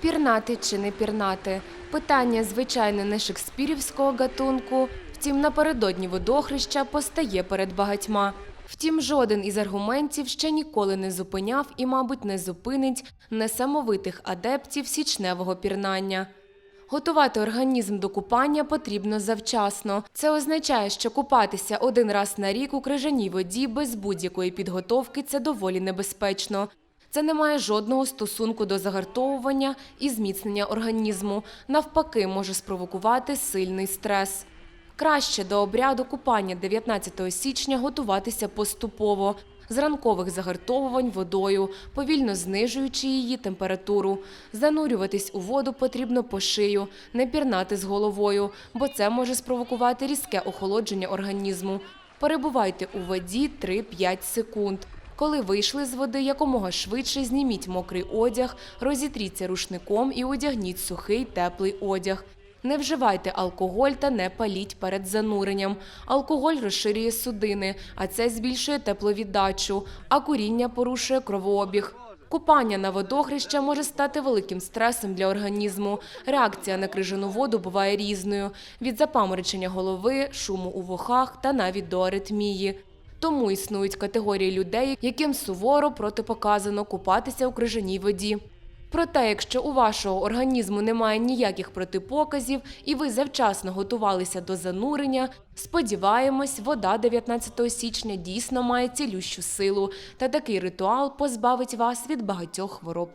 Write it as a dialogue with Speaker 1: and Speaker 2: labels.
Speaker 1: Пірнати чи не пірнати питання, звичайно, не шекспірівського гатунку. Втім, напередодні водохреща постає перед багатьма. Втім, жоден із аргументів ще ніколи не зупиняв і, мабуть, не зупинить несамовитих адептів січневого пірнання. Готувати організм до купання потрібно завчасно. Це означає, що купатися один раз на рік у крижаній воді без будь-якої підготовки це доволі небезпечно. Це не має жодного стосунку до загартовування і зміцнення організму. Навпаки, може спровокувати сильний стрес. Краще до обряду купання 19 січня готуватися поступово. З ранкових загартовувань водою, повільно знижуючи її температуру. Занурюватись у воду потрібно по шию, не пірнати з головою, бо це може спровокувати різке охолодження організму. Перебувайте у воді 3-5 секунд. Коли вийшли з води, якомога швидше зніміть мокрий одяг, розітріться рушником і одягніть сухий теплий одяг. Не вживайте алкоголь та не паліть перед зануренням. Алкоголь розширює судини, а це збільшує тепловіддачу, а куріння порушує кровообіг. Купання на водохреща може стати великим стресом для організму. Реакція на крижану воду буває різною: від запаморочення голови, шуму у вухах та навіть до аритмії. Тому існують категорії людей, яким суворо протипоказано купатися у крижаній воді. Проте, якщо у вашого організму немає ніяких протипоказів і ви завчасно готувалися до занурення, сподіваємось, вода 19 січня дійсно має цілющу силу, та такий ритуал позбавить вас від багатьох хвороб.